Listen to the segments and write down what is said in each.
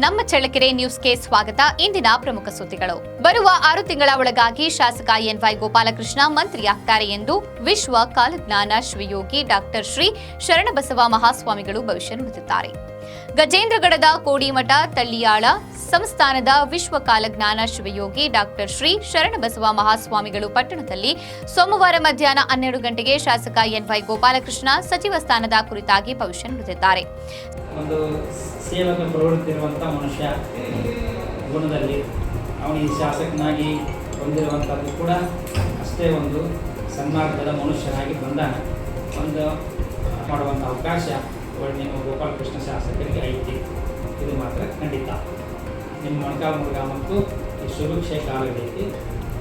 ನಮ್ಮ ಚಳ್ಳಕೆರೆ ನ್ಯೂಸ್ಗೆ ಸ್ವಾಗತ. ಇಂದಿನ ಪ್ರಮುಖ ಸುದ್ದಿಗಳು. ಬರುವ ಆರು ತಿಂಗಳ ಒಳಗಾಗಿ ಶಾಸಕ ಎನ್ವೈ ಗೋಪಾಲಕೃಷ್ಣ ಮಂತ್ರಿಯಾಗ್ತಾರೆ ಎಂದು ವಿಶ್ವ ಕಾಲಜ್ಞಾನ ಶ್ರೀಯೋಗಿ ಡಾಕ್ಟರ್ ಶ್ರೀ ಶರಣಬಸವ ಮಹಾಸ್ವಾಮಿಗಳು ಭವಿಷ್ಯ ನುಡಿದಿದ್ದಾರೆ. ಗಜೇಂದ್ರಗಡದ ಕೋಡಿಮಠ ತಳ್ಳಿಯಾಳ ಸಂಸ್ಥಾನದ ವಿಶ್ವ ಕಾಲಜ್ಞಾನ ಶಿವಯೋಗಿ ಡಾಕ್ಟರ್ ಶ್ರೀ ಶರಣಬಸವ ಮಹಾಸ್ವಾಮಿಗಳು ಪಟ್ಟಣದಲ್ಲಿ ಸೋಮವಾರ ಮಧ್ಯಾಹ್ನ ಹನ್ನೆರಡು ಗಂಟೆಗೆ ಶಾಸಕ ಎನ್ವೈ ಗೋಪಾಲಕೃಷ್ಣ ಸಚಿವ ಸ್ಥಾನದ ಕುರಿತಾಗಿ ಭವಿಷ್ಯ ನುಡಿದಿದ್ದಾರೆ. ಒಂದು ಪ್ರವೃತ್ತಿ ಮನುಷ್ಯ ಗುಣದಲ್ಲಿ ಶಾಸಕನಾಗಿ ಕೂಡ ಅಷ್ಟೇ ಒಂದು ಸನ್ಮಾರ್ಗದ ಮನುಷ್ಯನಾಗಿ ಬಂದ ಒಂದು ಮಾಡುವಂಥ ಅವಕಾಶ ಒಳ್ಳೆ ಗೋಪಾಲಕೃಷ್ಣ ಶಾಸಕರಿಗೆ ಐತಿ. ಇದು ಮಾತ್ರ ಖಂಡಿತ. ನಿಮ್ಮ ಮೊಣಕಾಲು ಮುರುಘ ಮತ್ತು ಈ ಕಾಲದಲ್ಲಿ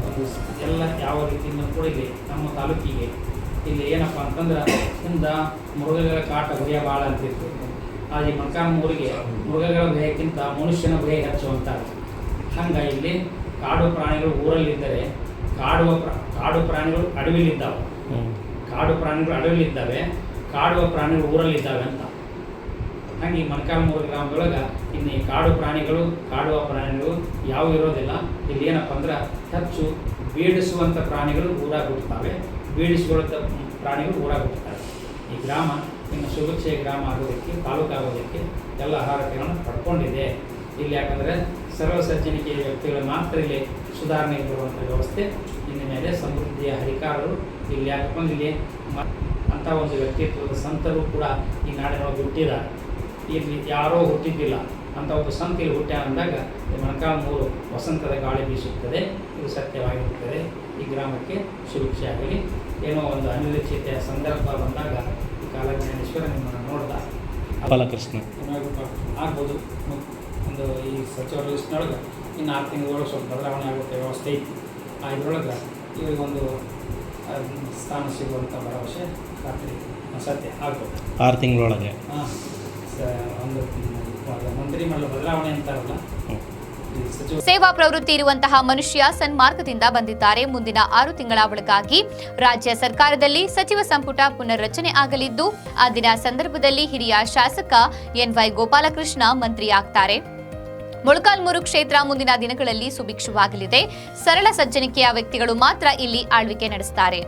ಒಂದು ಎಲ್ಲ ಯಾವ ರೀತಿಯಿಂದ ಕೂಡ ಇಲ್ಲಿ ನಮ್ಮ ತಾಲೂಕಿಗೆ ಇಲ್ಲಿ ಏನಪ್ಪ ಅಂತಂದ್ರೆ ಹಿಂದ ಮೃಗಗಳ ಕಾಟ ಭಯ ಭಾಳ ಅಂತಿತ್ತು ಆ ಈ ಮೊಣಕಾಲ್ಮೂರಿಗೆ ಮೃಗಗಳ ಭಯಕ್ಕಿಂತ ಮನುಷ್ಯನ ಭಯ ಹೆಚ್ಚು ಅಂತಾರೆ ಹಂಗೆ ಇಲ್ಲಿ ಕಾಡು ಪ್ರಾಣಿಗಳು ಊರಲ್ಲಿದ್ದರೆ ಕಾಡುವ ಪ್ರ ಕಾಡು ಪ್ರಾಣಿಗಳು ಅಡವಿಲಿದ್ದಾವೆ. ಕಾಡು ಪ್ರಾಣಿಗಳು ಅಡವಿಲಿದ್ದಾವೆ ಕಾಡುವ ಪ್ರಾಣಿಗಳು ಊರಲ್ಲಿದ್ದಾವೆ ಅಂತ. ಹಾಗೆ ಮೊಣಕಾಲ್ಮೂರು ಗ್ರಾಮದೊಳಗೆ ಇನ್ನು ಈ ಕಾಡು ಪ್ರಾಣಿಗಳು, ಕಾಡುವ ಪ್ರಾಣಿಗಳು ಯಾವ ಇರೋದಿಲ್ಲ. ಇಲ್ಲಿ ಏನಪ್ಪ ಅಂದ್ರೆ ಹೆಚ್ಚು ಬೀಡಿಸುವಂಥ ಪ್ರಾಣಿಗಳು ಊರಾಗ ಬೀಡಿಸುವಂಥ ಪ್ರಾಣಿಗಳು ಊರಾಗ ಈ ಗ್ರಾಮ ಇನ್ನು ಸುಭಿಕ್ಷೆ ಗ್ರಾಮ ಆಗೋದಕ್ಕೆ ತಾಲೂಕು ಆಗೋದಕ್ಕೆ ಎಲ್ಲ ಅರ್ಹತೆಗಳನ್ನು ಪಡ್ಕೊಂಡಿದೆ. ಇಲ್ಲಿ ಯಾಕಂದರೆ ಸರ್ವ ಸಜ್ಜನಿಕೆಯ ವ್ಯಕ್ತಿಗಳು ಮಾತ್ರ ಇಲ್ಲಿ ಸುಧಾರಣೆ ಬರುವಂಥ ವ್ಯವಸ್ಥೆ. ಇನ್ನು ಮೇಲೆ ಸಮೃದ್ಧಿಯ ಹರಿಕಾರರು ಇಲ್ಲಿ ಯಾಕಪ್ಪ ಇಲ್ಲಿ ಅಂಥ ಒಂದು ವ್ಯಕ್ತಿತ್ವದ ಸಂತರು ಕೂಡ ಈ ನಾಡಿನೊಳಗೆ ಹುಟ್ಟಿದ್ದಾರೆ. ಇಲ್ಲಿ ಯಾರೋ ಹುಟ್ಟಿದ್ದಿಲ್ಲ ಅಂತ ಒಬ್ಬ ಸಂತ ಇಲ್ಲಿ ಹುಟ್ಟ ಅಂದಾಗ ಈ ಮೊಣಕಾಲ್ಮೂರು ವಸಂತದ ಗಾಳಿ ಬೀಸುತ್ತದೆ. ಇದು ಸತ್ಯವಾಗಿರುತ್ತದೆ. ಈ ಗ್ರಾಮಕ್ಕೆ ಸುಭಿಕ್ಷೆ ಆಗಲಿ. ಏನೋ ಒಂದು ಅನಿರೀಕ್ಷಿತ ಸಂದರ್ಭ ಬಂದಾಗ ಈ ಕಾಲಜ್ಞಾನೇಶ್ವರ ನಿಮ್ಮನ್ನು ನೋಡ್ದ. ಬಾಲಕೃಷ್ಣ. ಆಗ್ಬೋದು. ಒಂದು ಈ ಸಚಿವರ ಲಿಸ್ಟ್ನೊಳಗೆ ಇನ್ನು ಆರು ತಿಂಗಳೊಳಗೆ ಸ್ವಲ್ಪ ಬದಲಾವಣೆ ಆಗುತ್ತೆ ವ್ಯವಸ್ಥೆ ಐತಿ. ಆ ಇದ್ರೊಳಗೆ ಇವರಿಗೊಂದು ಸ್ಥಾನ ಸಿಗುವಂಥ ಭರವಸೆ ಖಾತ್ರಿ ಸತ್ಯ ಆಗ್ಬೋದು. ಆರು ತಿಂಗಳೊಳಗೆ. ಹಾಂ. ಒಂದು ಮಂತ್ರಿ ಮಂಡಲ ಬದಲಾವಣೆ ಅಂತಾರಲ್ಲ? ಸೇವಾ ಪ್ರವೃತ್ತಿ ಇರುವಂತಹ ಮನುಷ್ಯ ಸನ್ಮಾರ್ಗದಿಂದ ಬಂದಿದ್ದಾರೆ. ಮುಂದಿನ ಆರು ತಿಂಗಳ ಒಳಗಾಗಿ ರಾಜ್ಯ ಸರ್ಕಾರದಲ್ಲಿ ಸಚಿವ ಸಂಪುಟ ಪುನರ್ರಚನೆ ಆಗಲಿದ್ದು ಆ ದಿನ ಸಂದರ್ಭದಲ್ಲಿ ಹಿರಿಯ ಶಾಸಕ ಎನ್ವೈ ಗೋಪಾಲಕೃಷ್ಣ ಮಂತ್ರಿಯಾಗ್ತಾರೆ. ಮೊಳಕಾಲ್ಮೂರು ಕ್ಷೇತ್ರ ಮುಂದಿನ ದಿನಗಳಲ್ಲಿ ಸುಭಿಕ್ಷವಾಗಲಿದೆ. ಸರಳ ಸಜ್ಜನಿಕೆಯ ವ್ಯಕ್ತಿಗಳು ಮಾತ್ರ ಇಲ್ಲಿ ಆಳ್ವಿಕೆ ನಡೆಸುತ್ತಾರೆ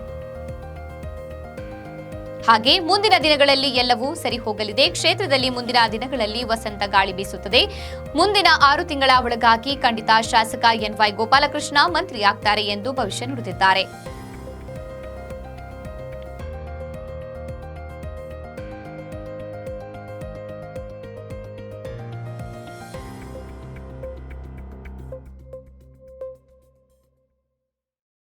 ಹಾಗೆ ಮುಂದಿನ ದಿನಗಳಲ್ಲಿ ಎಲ್ಲವೂ ಸರಿ ಹೋಗಲಿದೆ. ಕ್ಷೇತ್ರದಲ್ಲಿ ಮುಂದಿನ ದಿನಗಳಲ್ಲಿ ವಸಂತ ಗಾಳಿ ಬೀಸುತ್ತದೆ. ಮುಂದಿನ ಆರು ತಿಂಗಳ ಒಳಗಾಗಿ ಖಂಡಿತ ಶಾಸಕ ಎನ್ವೈ ಗೋಪಾಲಕೃಷ್ಣ ಮಂತ್ರಿಯಾಗ್ತಾರೆ ಎಂದು ಭವಿಷ್ಯ ನುಡಿದಿದ್ದಾರೆ.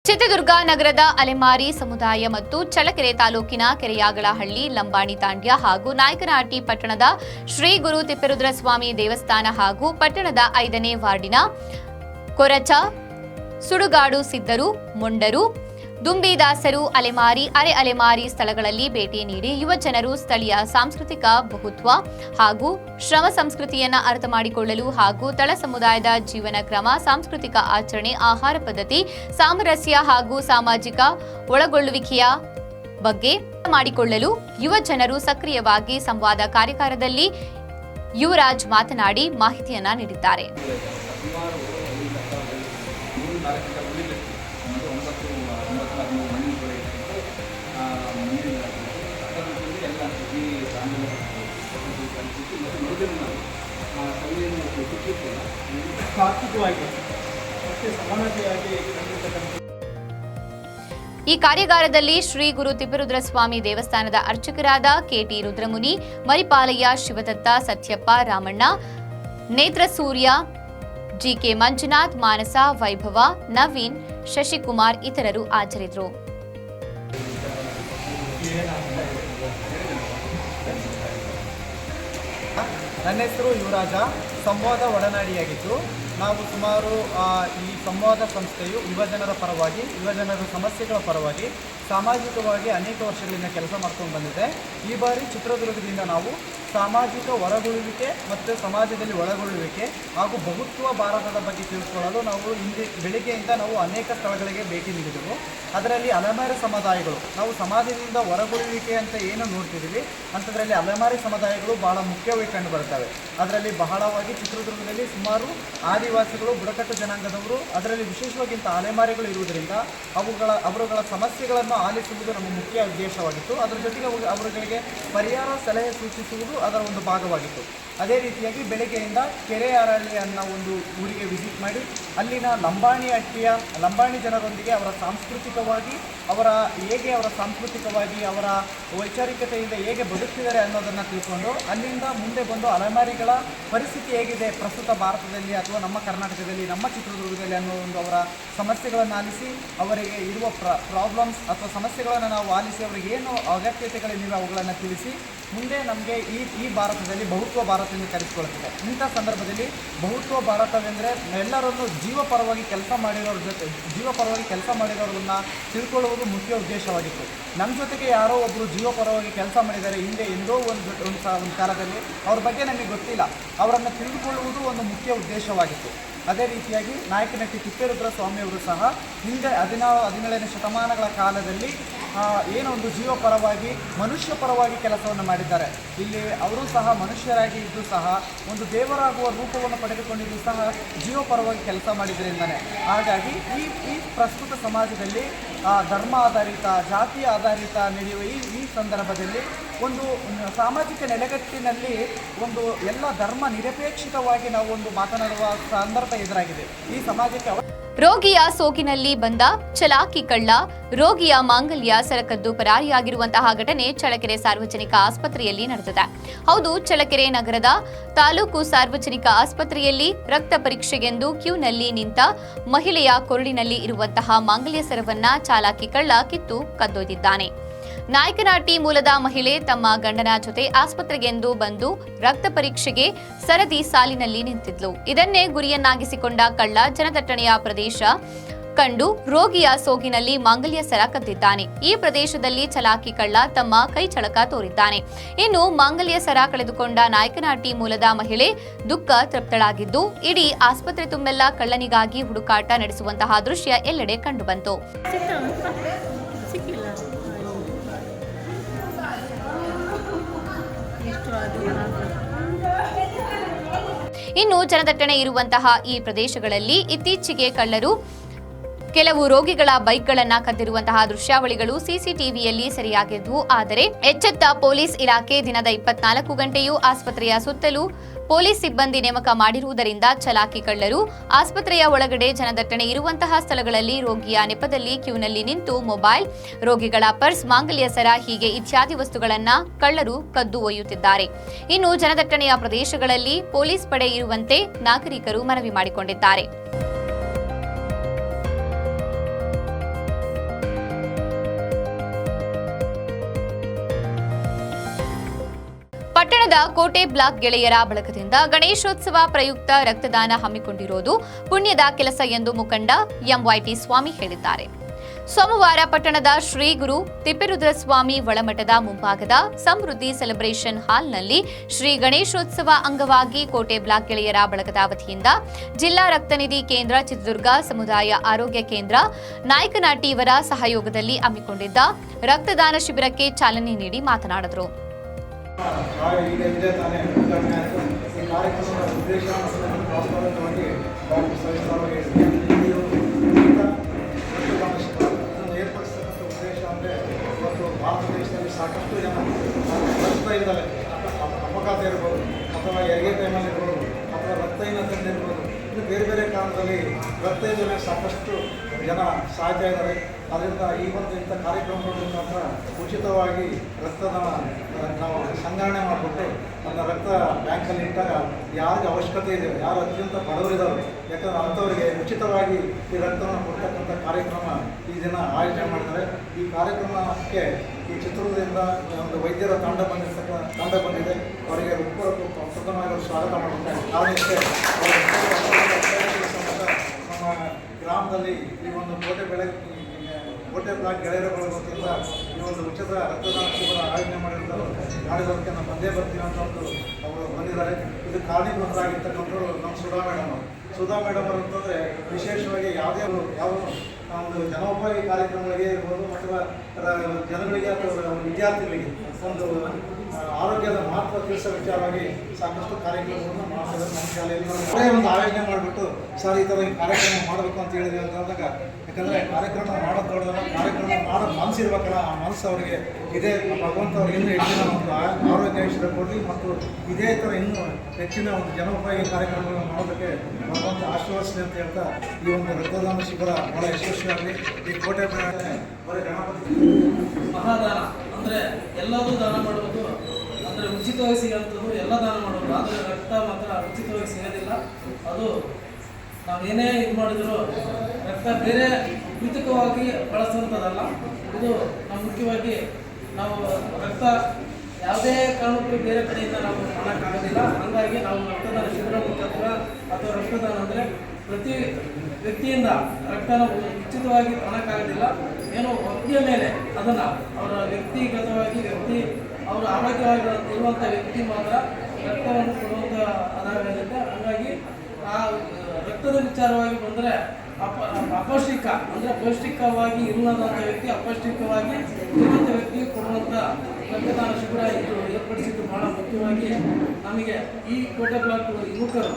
ಚಿತ್ರದುರ್ಗ ನಗರದ ಅಲೆಮಾರಿ ಸಮುದಾಯ ಮತ್ತು ಚಳ್ಳಕೆರೆ ತಾಲೂಕಿನ ಕೆರೆಯಾಗಳಹಳ್ಳಿ ಲಂಬಾಣಿ ತಾಂಡ್ಯ ಹಾಗೂ ನಾಯಕನಹಟ್ಟಿ ಪಟ್ಟಣದ ಶ್ರೀ ಗುರು ತಿಪ್ಪರುದ್ರಸ್ವಾಮಿ ದೇವಸ್ಥಾನ ಹಾಗೂ ಪಟ್ಟಣದ ಐದನೇ ವಾರ್ಡಿನ ಕೊರಚ, ಸುಡುಗಾಡು ಸಿದ್ದರು, ಮೊಂಡರು ದುಂಬಿದಾಸರು ಅಲೆಮಾರಿ, ಅರೆ ಅಲೆಮಾರಿ ಸ್ಥಳಗಳಲ್ಲಿ ಭೇಟಿ ನೀಡಿ ಯುವ ಜನರು ಸ್ಥಳೀಯ ಸಾಂಸ್ಕೃತಿಕ ಬಹುತ್ವ ಹಾಗೂ ಶ್ರಮ ಸಂಸ್ಕೃತಿಯನ್ನು ಅರ್ಥ ಮಾಡಿಕೊಳ್ಳಲು ಹಾಗೂ ತಳ ಸಮುದಾಯದ ಜೀವನ ಕ್ರಮ, ಸಾಂಸ್ಕೃತಿಕ ಆಚರಣೆ, ಆಹಾರ ಪದ್ಧತಿ, ಸಾಮರಸ್ಯ ಹಾಗೂ ಸಾಮಾಜಿಕ ಒಳಗೊಳ್ಳುವಿಕೆಯ ಬಗ್ಗೆ ಮಾಡಿಕೊಳ್ಳಲು ಯುವ ಜನರು ಸಕ್ರಿಯವಾಗಿ ಸಂವಾದ ಕಾರ್ಯಕಾರದಲ್ಲಿ ಯುವರಾಜ್ ಮಾತನಾಡಿ ಮಾಹಿತಿಯನ್ನ ನೀಡಿದ್ದಾರೆ. ಈ ಕಾರ್ಯಾಗಾರದಲ್ಲಿ ಶ್ರೀ ಗುರು ತಿಪ್ಪರುದ್ರಸ್ವಾಮಿ ದೇವಸ್ಥಾನದ ಅರ್ಚಕರಾದ K T Rudramuni, Maripalayya Shivadatta Satyappa Ramanna Netrasurya G K Manjunath, Manasa Vaibhava, Naveen, Shashikumar ಇತರರು ಹಾಜರಿದ್ದರು. ನನ್ನ ಹೆಸರು ಯುವರಾಜ. ಸಂವಾದ ಒಡನಾಡಿಯಾಗಿದ್ದು ನಾವು ಸುಮಾರು ಈ ಸಂವಾದ ಸಂಸ್ಥೆಯು ಯುವಜನರ ಪರವಾಗಿ ಯುವಜನರ ಸಮಸ್ಯೆಗಳ ಪರವಾಗಿ ಸಾಮಾಜಿಕವಾಗಿ ಅನೇಕ ವರ್ಷಗಳಿಂದ ಕೆಲಸ ಮಾಡ್ಕೊಂಡು ಬಂದಿದೆ. ಈ ಬಾರಿ ಚಿತ್ರದುರ್ಗದಿಂದ ನಾವು ಸಾಮಾಜಿಕ ಹೊರಗೊಳ್ಳುವಿಕೆ ಮತ್ತು ಸಮಾಜದಲ್ಲಿ ಒಳಗೊಳ್ಳುವಿಕೆ ಹಾಗೂ ಬಹುತ್ವ ಭಾರತದ ಬಗ್ಗೆ ತಿಳಿಸ್ಕೊಳ್ಳಲು ನಾವು ಹಿಂದೆ ಬೆಳಿಗ್ಗೆಯಿಂದ ನಾವು ಅನೇಕ ಸ್ಥಳಗಳಿಗೆ ಭೇಟಿ ನೀಡಿದೆವು. ಅದರಲ್ಲಿ ಅಲೆಮಾರಿ ಸಮುದಾಯಗಳು, ನಾವು ಸಮಾಜದಿಂದ ಹೊರಗೊಳ್ಳುವಿಕೆ ಅಂತ ಏನು ನೋಡ್ತಿದ್ದೀವಿ? ಅಂಥದ್ರಲ್ಲಿ ಅಲೆಮಾರಿ ಸಮುದಾಯಗಳು ಬಹಳ ಮುಖ್ಯವಾಗಿ ಕಂಡು ಬರ್ತವೆ ಅದರಲ್ಲಿ ಬಹಳವಾಗಿ ಚಿತ್ರದುರ್ಗದಲ್ಲಿ ಸುಮಾರು ಆದಿವಾಸಿಗಳು, ಬುಡಕಟ್ಟು ಜನಾಂಗದವರು, ಅದರಲ್ಲಿ ವಿಶೇಷವಾಗಿ ಇಂಥ ಅಲೆಮಾರಿಗಳು ಇರುವುದರಿಂದ ಅವುಗಳ, ಅವರುಗಳ ಸಮಸ್ಯೆಗಳನ್ನು ಆಲಿಸುವುದು ನಮ್ಮ ಮುಖ್ಯ ಉದ್ದೇಶವಾಗಿತ್ತು. ಅದರ ಜೊತೆಗೆ ಅವು, ಅವರುಗಳಿಗೆ ಪರಿಹಾರ ಸಲಹೆ ಸೂಚಿಸುವುದು ಅದರ ಒಂದು ಭಾಗವಾಗಿತ್ತು. ಅದೇ ರೀತಿಯಾಗಿ ಬೆಳಗ್ಗೆಯಿಂದ ಕೆರೆಯಾರಳ್ಳಿ ಅನ್ನೋ ಒಂದು ಊರಿಗೆ ವಿಸಿಟ್ ಮಾಡಿ, ಅಲ್ಲಿನ ಲಂಬಾಣಿ ಅಟ್ಟಿಯ, ಲಂಬಾಣಿ ಜನರೊಂದಿಗೆ ಅವರ ಸಾಂಸ್ಕೃತಿಕವಾಗಿ, ಅವರ ಹೇಗೆ ಅವರ ಸಾಂಸ್ಕೃತಿಕವಾಗಿ, ಅವರ ವೈಚಾರಿಕತೆಯಿಂದ ಹೇಗೆ ಬದುಕ್ತಿದ್ದಾರೆ ಅನ್ನೋದನ್ನು ತಿಳ್ಕೊಂಡು, ಅಲ್ಲಿಂದ ಮುಂದೆ ಬಂದು ಅಲೆಮಾರಿಗಳ ಪರಿಸ್ಥಿತಿ ಹೇಗಿದೆ ಪ್ರಸ್ತುತ ಭಾರತದಲ್ಲಿ ಅಥವಾ ನಮ್ಮ ಕರ್ನಾಟಕದಲ್ಲಿ, ನಮ್ಮ ಚಿತ್ರದುರ್ಗದಲ್ಲಿ ಅನ್ನೋ ಒಂದು ಅವರ ಸಮಸ್ಯೆಗಳನ್ನು ಆಲಿಸಿ, ಅವರಿಗೆ ಇರುವ ಪ್ರ ಪ್ರಾಬ್ಲಮ್ಸ್ ಅಥವಾ ಸಮಸ್ಯೆಗಳನ್ನು ನಾವು ಆಲಿಸಿ, ಅವರಿಗೆ ಏನು ಅಗತ್ಯತೆಗಳೇನಿವೆ ಅವುಗಳನ್ನು ತಿಳಿಸಿ, ಮುಂದೆ ನಮಗೆ ಈ ಈ ಭಾರತದಲ್ಲಿ ಬಹುತ್ವ ಭಾರತ ಎಂದು ಕರೆಸಿಕೊಳ್ಳುತ್ತದೆ ಇಂಥ ಸಂದರ್ಭದಲ್ಲಿ ಬಹುತ್ವ ಭಾರತವೆಂದರೆ ಎಲ್ಲರನ್ನು ಜೀವಪರವಾಗಿ ಕೆಲಸ ಮಾಡಿರೋರ ಜೊತೆ ಜೀವಪರವಾಗಿ ಕೆಲಸ ಮಾಡಿರೋರನ್ನ ತಿಳ್ಕೊಳ್ಳುವುದು ಮುಖ್ಯ ಉದ್ದೇಶವಾಗಿತ್ತು. ನಮ್ಮ ಜೊತೆಗೆ ಯಾರೋ ಒಬ್ಬರು ಜೀವಪರವಾಗಿ ಕೆಲಸ ಮಾಡಿದ್ದಾರೆ, ಹಿಂದೆ ಎಂದೋ ಒಂದು ಒಂದು ಕಾಲದಲ್ಲಿ, ಅವ್ರ ಬಗ್ಗೆ ನಮಗೆ ಗೊತ್ತಿಲ್ಲ. ಅವರನ್ನು ತಿಳಿದುಕೊಳ್ಳುವುದು ಒಂದು ಮುಖ್ಯ ಉದ್ದೇಶವಾಗಿತ್ತು. ಅದೇ ರೀತಿಯಾಗಿ ನಾಯಕನಟ್ಟಿ ತಿಪ್ಪೇರುದ್ರ ಸ್ವಾಮಿಯವರು ಸಹ ಹಿಂದೆ ಹದಿನಾರು ಹದಿನೇಳನೇ ಶತಮಾನಗಳ ಕಾಲದಲ್ಲಿ ಆ, ಏನೋ ಒಂದು ಜೀವ ಪರವಾಗಿ ಮನುಷ್ಯ ಪರವಾಗಿ ಕೆಲಸವನ್ನು ಮಾಡಿದ್ದಾರೆ. ಇಲ್ಲಿ ಅವರು ಸಹ ಮನುಷ್ಯರಾಗಿ ಇದ್ದು ಸಹ ಒಂದು ದೇವರಾಗುವ ರೂಪವನ್ನು ಪಡೆದುಕೊಂಡಿದ್ದು ಸಹ ಜೀವ ಪರವಾಗಿ ಕೆಲಸ ಮಾಡಿದ್ರಿಂದಾನೆ. ಹಾಗಾಗಿ ಈ ಈ ಪ್ರಸ್ತುತ ಸಮಾಜದಲ್ಲಿ ಧರ್ಮ ಆಧಾರಿತ ಜಾತಿ ಆಧಾರಿತ ನಡೆಯುವ ಈ ಈ ಸಂದರ್ಭದಲ್ಲಿ ಒಂದು ಸಾಮಾಜಿಕ ನೆಲೆಗಟ್ಟಿನಲ್ಲಿ ಒಂದು ಎಲ್ಲ ಧರ್ಮ ನಿರಪೇಕ್ಷಿತವಾಗಿ ನಾವು ಒಂದು ಮಾತನಾಡುವ ಸಂದರ್ಭ ಎದುರಾಗಿದೆ. ಈ ಸಮಾಜಕ್ಕೆ ರೋಗಿಯ ಸೋಗಿನಲ್ಲಿ ಬಂದ ಚಲಾಕಿ ಕಳ್ಳ, ರೋಗಿಯ ಮಾಂಗಲ್ಯ ಸರಕದ್ದು ಪರಾರಿಯಾಗಿರುವಂತಹ ಘಟನೆ ಚಳಕೆರೆ ಸಾರ್ವಜನಿಕ ಆಸ್ಪತ್ರೆಯಲ್ಲಿ ನಡೆದಿದೆ. ಹೌದು ಚಳಕೆರೆ ನಗರದ ತಾಲೂಕು ಸಾರ್ವಜನಿಕ ಆಸ್ಪತ್ರೆಯಲ್ಲಿ ರಕ್ತ ಪರೀಕ್ಷೆಗೆಂದು ಕ್ಯೂನಲ್ಲಿ ನಿಂತ ಮಹಿಳೆಯ ಕೊರಳಿನಲ್ಲಿ ಇರುವಂತಹ ಮಾಂಗಲ್ಯ ಸರವನ್ನ ಚಾಲಾಕಿ ಕಳ್ಳ ಕಿತ್ತು ಕದ್ದೊಯ್ದಿದ್ದಾನೆ. ನಾಯಕನಾಟಿ ಮೂಲದ ಮಹಿಳೆ ತಮ್ಮ ಗಂಡನ ಜೊತೆ ಆಸ್ಪತ್ರೆಗೆಂದು ಬಂದು ರಕ್ತ ಪರೀಕ್ಷೆಗೆ ಸರದಿ ಸಾಲಿನಲ್ಲಿ ನಿಂತಿದ್ಲು. ಇದನ್ನೇ ಗುರಿಯನ್ನಾಗಿಸಿಕೊಂಡ ಕಳ್ಳ ಜನದಟ್ಟಣೆಯ ಪ್ರದೇಶ ಕಂಡು ರೋಗಿಯ ಸೋಗಿನಲ್ಲಿ ಮಾಂಗಲ್ಯ ಸರ ಕದ್ದಿದ್ದಾನೆ. ಈ ಪ್ರದೇಶದಲ್ಲಿ ಚಲಾಕಿ ಕಳ್ಳ ತಮ್ಮ ಕೈ ಚಳಕ ತೋರಿದ್ದಾನೆ. ಇನ್ನು ಮಾಂಗಲ್ಯ ಸರ ಕಳೆದುಕೊಂಡ ನಾಯಕನಾಟಿ ಮೂಲದ ಮಹಿಳೆ ದುಃಖ ತೃಪ್ತಳಾಗಿದ್ದು, ಇಡೀ ಆಸ್ಪತ್ರೆ ತುಂಬೆಲ್ಲ ಕಳ್ಳನಿಗಾಗಿ ಹುಡುಕಾಟ ನಡೆಸುವಂತಹ ದೃಶ್ಯ ಎಲ್ಲೆಡೆ ಕಂಡುಬಂತು ಇನ್ನು ಜನದಟ್ಟಣೆ ಇರುವಂತಹ ಈ ಪ್ರದೇಶಗಳಲ್ಲಿ ಇತ್ತೀಚೆಗೆ ಕಳ್ಳರು, ಕೆಲವು ರೋಗಿಗಳ ಬೈಕ್ಗಳನ್ನು ಕದ್ದಿರುವಂತಹ ದೃಶ್ಯಾವಳಿಗಳು ಸಿಸಿಟಿವಿಯಲ್ಲಿ ಸೆರೆಯಾಗಿದ್ವು. ಆದರೆ ಎಚ್ಚೆತ್ತ ಪೊಲೀಸ್ ಇಲಾಖೆ ದಿನದ ಇಪ್ಪತ್ನಾಲ್ಕು ಗಂಟೆಯೂ ಆಸ್ಪತ್ರೆಯ ಸುತ್ತಲೂ ಪೊಲೀಸ್ ಸಿಬ್ಬಂದಿ ನೇಮಕ ಮಾಡಿರುವುದರಿಂದ ಚಲಾಕಿ ಕಳ್ಳರು ಆಸ್ಪತ್ರೆಯ ಒಳಗಡೆ ಜನದಟ್ಟಣೆ ಇರುವಂತಹ ಸ್ಥಳಗಳಲ್ಲಿ ರೋಗಿಯ ನೆಪದಲ್ಲಿ ಕ್ಯೂನಲ್ಲಿ ನಿಂತು ಮೊಬೈಲ್, ರೋಗಿಗಳ ಪರ್ಸ್, ಮಾಂಗಲ್ಯ ಸರ ಹೀಗೆ ಇತ್ಯಾದಿ ವಸ್ತುಗಳನ್ನ ಕಳ್ಳರು ಕದ್ದು ಒಯ್ಯುತ್ತಿದ್ದಾರೆ. ಇನ್ನು ಜನದಟ್ಟಣೆಯ ಪ್ರದೇಶಗಳಲ್ಲಿ ಪೊಲೀಸ್ ಪಡೆ ಇರುವಂತೆ ನಾಗರಿಕರು ಮನವಿ ಮಾಡಿಕೊಂಡಿದ್ದಾರೆ. ಪಟ್ಟಣದ ಕೋಟೆ ಬ್ಲಾಕ್ ಗೆಳೆಯರ ಬಳಗದಿಂದ ಗಣೇಶೋತ್ಸವ ಪ್ರಯುಕ್ತ ರಕ್ತದಾನ ಹಮ್ಮಿಕೊಂಡಿರೋದು ಪುಣ್ಯದ ಕೆಲಸ ಎಂದು ಮುಖಂಡ ಎಂವೈಟಿ ಸ್ವಾಮಿ ಹೇಳಿದ್ದಾರೆ. ಸೋಮವಾರ ಪಟ್ಟಣದ ಶ್ರೀ ಗುರು ತಿಪ್ಪೇರುದ್ರಸ್ವಾಮಿ ಒಳಮಠದ ಮುಂಭಾಗದ ಸಮೃದ್ಧಿ ಸೆಲೆಬ್ರೇಷನ್ ಹಾಲ್ನಲ್ಲಿ ಶ್ರೀ ಗಣೇಶೋತ್ಸವ ಅಂಗವಾಗಿ ಕೋಟೆ ಬ್ಲಾಕ್ ಗೆಳೆಯರ ಬಳಗದ ವತಿಯಿಂದ ಜಿಲ್ಲಾ ರಕ್ತನಿಧಿ ಕೇಂದ್ರ ಚಿತ್ರದುರ್ಗ ಸಮುದಾಯ ಆರೋಗ್ಯ ಕೇಂದ್ರ ನಾಯಕನಾಟಿಯವರ ಸಹಯೋಗದಲ್ಲಿ ಹಮ್ಮಿಕೊಂಡಿದ್ದ ರಕ್ತದಾನ ಶಿಬಿರಕ್ಕೆ ಚಾಲನೆ ನೀಡಿ ಮಾತನಾಡಿದರು. ಈಗ ತಾನೇ ಉದ್ಘಾಟನೆ ಆಯಿತು ಈ ಕಾರ್ಯಕ್ರಮದ ಉದ್ದೇಶ ವಾಸ್ತವವಾಗಿ ಡಾಕ್ಟರ್ ಸೈನ್ಸ್ ಉದ್ದೇಶ ಅಂದರೆ ಇವತ್ತು ಭಾರತ ದೇಶದಲ್ಲಿ ಸಾಕಷ್ಟು ಜನ ರಕ್ತ ಇದ್ದಾರೆ ಅಪಘಾತ ಅಥವಾ ಹೆರಿಗೆ ಟೈಮಲ್ಲಿ ಇರ್ಬೋದು ಅಥವಾ ರಕ್ತಹೀನತೆಯಿಂದ ಇರ್ಬೋದು ಇದು ಬೇರೆ ಬೇರೆ ಕಾರಣದಲ್ಲಿ ರಕ್ತ ಇಲ್ಲದೆ ಸಾಕಷ್ಟು ಜನ ಸಾಯ್ತಾ ಇದ್ದಾರೆ. ಅದರಿಂದ ಈ ಒಂದು ಇಂಥ ಕಾರ್ಯಕ್ರಮಗಳ ಮುಖಾಂತರ ಉಚಿತವಾಗಿ ರಕ್ತದ ನಾವು ಸಂಗ್ರಹಣೆ ಮಾಡಿಬಿಟ್ಟು ಅದನ್ನ ರಕ್ತ ಬ್ಯಾಂಕಲ್ಲಿ ಇಟ್ಟಾಗ ಯಾರಿಗೆ ಅವಶ್ಯಕತೆ ಇದೆ, ಯಾರು ಅತ್ಯಂತ ಬಡವರಿದ್ದಾರೆ ಯಾಕಂದ್ರೆ ಅಂಥವರಿಗೆ ಉಚಿತವಾಗಿ ಈ ರಕ್ತವನ್ನು ಕೊಡ್ತಕ್ಕಂಥ ಕಾರ್ಯಕ್ರಮ ಈ ದಿನ ಆಯೋಜನೆ ಮಾಡಿದ್ದಾರೆ. ಈ ಕಾರ್ಯಕ್ರಮಕ್ಕೆ ಈ ಚಿತ್ರದುರ್ಗದಿಂದ ಒಂದು ವೈದ್ಯರ ತಂಡ ಬಂದಿರ್ತಕ್ಕ, ತಂಡ ಬಂದಿದೆ. ಅವರಿಗೆ ಉಪ ಪ್ರಥಮವಾಗಿ ಸ್ವಾಗತ ಮಾಡುತ್ತೆ ಕಾರಣಕ್ಕೆ ನಮ್ಮ ಗ್ರಾಮದಲ್ಲಿ ಈ ಒಂದು ಕೋಟೆ ಬೆಳೆ ಕೋಟೆ ಬ್ಲಾಕ್ ಗೆಳೆಯರುಗಳ ವತಿಯಿಂದ ಈ ಒಂದು ಉಚಿತ ರಕ್ತದಾನ ಶಿಬಿರ ಆಯೋಜನೆ ಮಾಡಿರ್ತಾರೆ ಮಾಡಿರೋದಕ್ಕೆ ನಾವು ಬಂದೇ ಬರ್ತೀವಿ ಅಂತ ಒಂದು ಅವರು ಬಂದಿದ್ದಾರೆ. ಇದು ಕಾರಣೀಭೂತರಾಗಿರ್ತಕ್ಕಂಥವ್ರು ನಮ್ಮ ಸುಧಾ ಮೇಡಮ್ ಸುಧಾ ಮೇಡಮ್ ಅವರು ಅಂತಂದರೆ ವಿಶೇಷವಾಗಿ ಯಾವುದೇ ಯಾವ ಒಂದು ಜನೋಪಯೋಗಿ ಕಾರ್ಯಕ್ರಮಗಳಿಗೆ ಇರ್ಬೋದು ಅಥವಾ ಜನಗಳಿಗೆ ಅಥವಾ ವಿದ್ಯಾರ್ಥಿಗಳಿಗೆ ಒಂದು ಆರೋಗ್ಯದ ಮಹತ್ವ ತಿಳಿಸೋ ವಿಚಾರವಾಗಿ ಸಾಕಷ್ಟು ಕಾರ್ಯಕ್ರಮಗಳನ್ನು ಮಾಡ್ತಾರೆ ನಮ್ಮ ಶಾಲೆಯಲ್ಲಿ. ಒಂದು ಆಯೋಜನೆ ಮಾಡಿಬಿಟ್ಟು, ಸರ್, ಈ ಥರ ಕಾರ್ಯಕ್ರಮ ಮಾಡಬೇಕು ಅಂತ ಹೇಳಿದ್ವಿ ಅಂತ ಹೇಳಿದಾಗ ಯಾಕಂದರೆ ಕಾರ್ಯಕ್ರಮ ಮಾಡೋದು ದೊಡ್ಡದಲ್ಲ, ಕಾರ್ಯಕ್ರಮ ಮಾಡೋ ಮನಸ್ಸು ಇರ್ಬೇಕಲ್ಲ ಆ ಮನಸ್ಸು ಅವರಿಗೆ ಇದೇ. ಭಗವಂತ ಅವ್ರಿಗೆ ಇನ್ನೂ ಹೆಚ್ಚಿನ ಒಂದು ಆರೋಗ್ಯ ಐಶ್ವರ್ಯ ಕೊಡಲಿ ಮತ್ತು ಇದೇ ಥರ ಇನ್ನೂ ಹೆಚ್ಚಿನ ಒಂದು ಜನೋಪಯೋಗಿ ಕಾರ್ಯಕ್ರಮಗಳನ್ನು ಮಾಡೋದಕ್ಕೆ ಭಗವಂತ ಆಶೀರ್ವದಿಸಲಿ ಅಂತ ಹೇಳ್ತಾ ಈ ಒಂದು ರಕ್ತದಾನ ಶಿಬಿರ ಭಾಳ ಯಶಸ್ವಿಯಾಗಲಿ. ಈ ಕೋಟೆ ಬರೀ ಗಣಪತಿ ಮಹಾದಾನ ಅಂದರೆ ಎಲ್ಲರೂ ದಾನ ಮಾಡಬೇಕು ಅಂದರೆ ಉಚಿತವಾಗಿ ಸಿಗೋಂಥದ್ದು ಎಲ್ಲ ದಾನ ಮಾಡೋದು ಆದರೆ ರಕ್ತ ಮಾತ್ರ ಉಚಿತವಾಗಿ ಸಿಗೋದಿಲ್ಲ. ಅದು ನಾವು ಏನೇ ಇದು ಮಾಡಿದರೂ, ರಕ್ತ ಬೇರೆ ಕೃತಕವಾಗಿ ಬಳಸುವಂಥದ್ದಲ್ಲ, ಇದು ನಾವು ಮುಖ್ಯವಾಗಿ ನಾವು ರಕ್ತ ಯಾವುದೇ ಕಾರಣಕ್ಕೂ ಬೇರೆ ಕಡೆಯಿಂದ ನಾವು ಮಾಡೋಕ್ಕಾಗೋದಿಲ್ಲ. ಹಾಗಾಗಿ ನಾವು ರಕ್ತದಾನ ಶಿಬಿರ ಮುಖಾಂತರ ಅಥವಾ ರಕ್ತದಾನ ಅಂದರೆ ಪ್ರತಿ ವ್ಯಕ್ತಿಯಿಂದ ರಕ್ತನ ಉಚಿತವಾಗಿ ಮಾಡೋಕ್ಕಾಗೋದಿಲ್ಲ ಏನೋ ವ್ಯಕ್ತಿಯ ಮೇಲೆ ಅದನ್ನು ಅವರ ವ್ಯಕ್ತಿಗತವಾಗಿ ವ್ಯಕ್ತಿ, ಅವರು ಆರೋಗ್ಯವಾಗಿ ಇರುವಂಥ ವ್ಯಕ್ತಿ ಮಾತ್ರ ರಕ್ತವನ್ನು ಕೊಡುವಂಥ ಅದಾಗಿರುತ್ತೆ ಹಾಗಾಗಿ ಆ ರಕ್ತದ ವಿಚಾರವಾಗಿ ಬಂದರೆ ಅಪ, ಅಪೌಷ್ಟಿಕ, ಅಂದರೆ ಪೌಷ್ಟಿಕವಾಗಿ ಇಲ್ಲದಂಥ ವ್ಯಕ್ತಿ ಅಪೌಷ್ಟಿಕವಾಗಿ ಇರುವಂಥ ವ್ಯಕ್ತಿಗೆ ಕೊಡುವಂಥ ರಕ್ತದಾನ ಶಿಬಿರ ಇದು ಏರ್ಪಡಿಸಿದ್ದು ಬಹಳ ಮುಖ್ಯವಾಗಿ ನಮಗೆ ಈ ಕೋಟೆ ಬ್ಲಾಕ್ ಯುವಕರು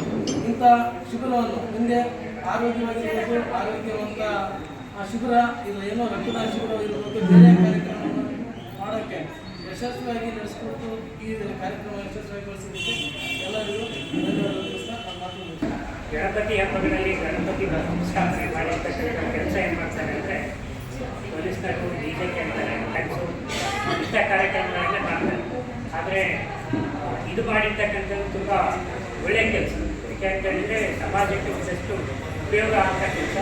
ಇಂಥ ಶಿಬಿರವನ್ನು ಮುಂದೆ ಆರೋಗ್ಯವಾಗಿರ್ಬೋದು ಆರೋಗ್ಯವಂತ ಶಿಬಿರ ಇಲ್ಲ ಏನೋ ರಕ್ತದಾನ ಶಿಬಿರ ಇರಬೇಕು, ಬೇರೆ ಕಾರ್ಯಕ್ರಮವನ್ನು ಮಾಡೋಕ್ಕೆ ಯಶಸ್ವಿಯಾಗಿ ನಡೆಸಿಕೊಟ್ಟು ಈ ಕಾರ್ಯಕ್ರಮ ಯಶಸ್ವಿಗೊಳಿಸಿದ್ದಕ್ಕೆ ಎಲ್ಲರಿಗೂ ಧನ್ಯವಾದಗಳು. ಗಣಪತಿ ಹಬ್ಬಗಳಲ್ಲಿ ಗಣಪತಿ ಸ್ಥಾಪನೆ ಮಾಡಿರ್ತಕ್ಕಂಥ ಕೆಲಸ ಏನು ಮಾಡ್ತಾರೆ ಅಂದರೆ ಪೊಲೀಸ್ನವರು ಬಿ ಜೆ ಪಿ ಅಂತಾರೆ ಇಂಥ ಕಾರ್ಯಕ್ರಮಗಳನ್ನ ಮಾಡ್ತಾರೆ. ಆದರೆ ಇದು ಮಾಡಿರ್ತಕ್ಕಂಥದ್ದು ತುಂಬ ಒಳ್ಳೆಯ ಕೆಲಸ. ಯಾಕೆ ಅಂತ ಸಮಾಜಕ್ಕೆ ಒಂದಷ್ಟು ಉಪಯೋಗ ಆಗ್ತ ಕೆಲಸ.